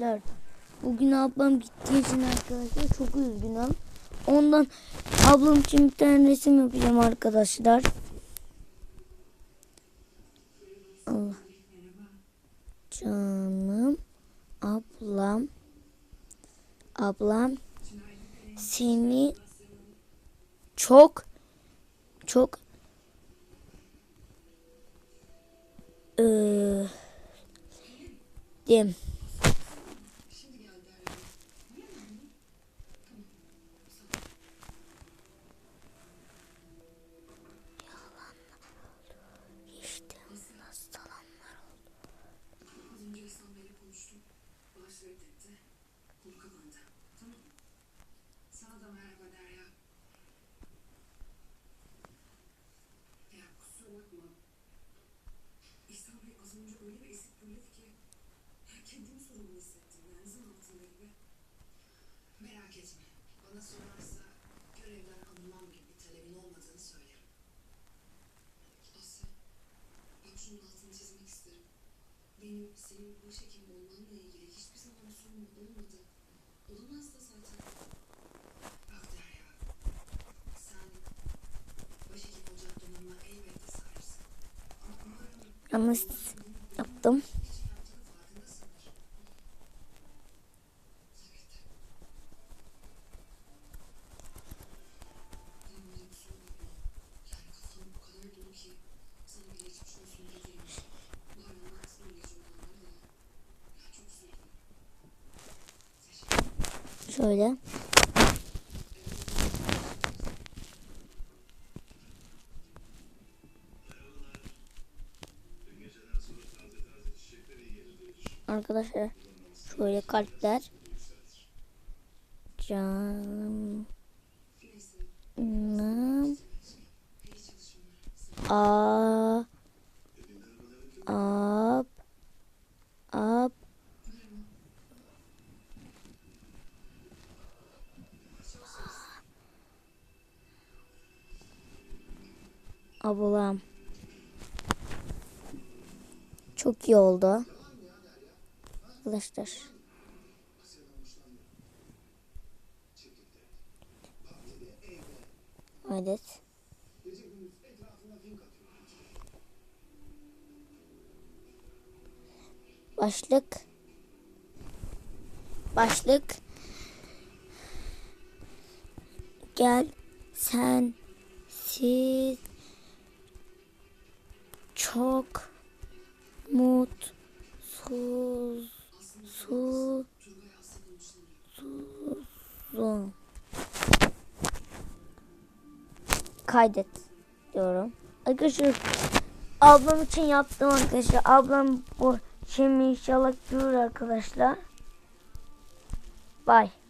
Arkadaşlar, Bugün ablam gittiği için arkadaşlar çok üzgünüm. Ondan ablam için bir tane resim yapacağım arkadaşlar. Allah. Canım ablam ablam seni çok çok eee dim. İşte hastalanlar oldu. Az önce İhsan Bey'le konuştum. Bağış reddetti. Konu. Tamam mı? Sana da merhaba Derya. Ya kusura bakma. İhsan Bey az önce öyle bir esip gürledi ki. Ya kendimi sorumlu hissettim. Yani zan altında gibi. Merak etme. Bana sorarsa görevden alınmam gibi bir talebin olmadığını söylerim. Asya. Bak şunun altını çizmek isterim. Benim senin başhekim olmanla ilgili hiçbir zaman sorunum olmadı. Olamaz da zaten. Bak Derya, sen başhekim olacak donanıma elbette sahipsin. Ama umarım Yanlış yaptım. için yaptığının farkındasındır. Elbette. Benim öyle kusura bakma. Yani kafam o kadar dolu ki sana bir geçmiş olsun dediğim. Bari anlatsın o gece olanları da. Ya çok üzüldüm. Teşekkür Şöyle. Arkadaşlar şöyle kalpler. Canım. A Ablam. Çok iyi oldu. Arkadaşlar. Evet. Başlık. Başlık. Gel sen siz çok mutsuz su suzun kaydet diyorum. Arkadaşlar ablam için yaptım arkadaşlar. Ablam bu şimdi inşallah görür arkadaşlar. Bye.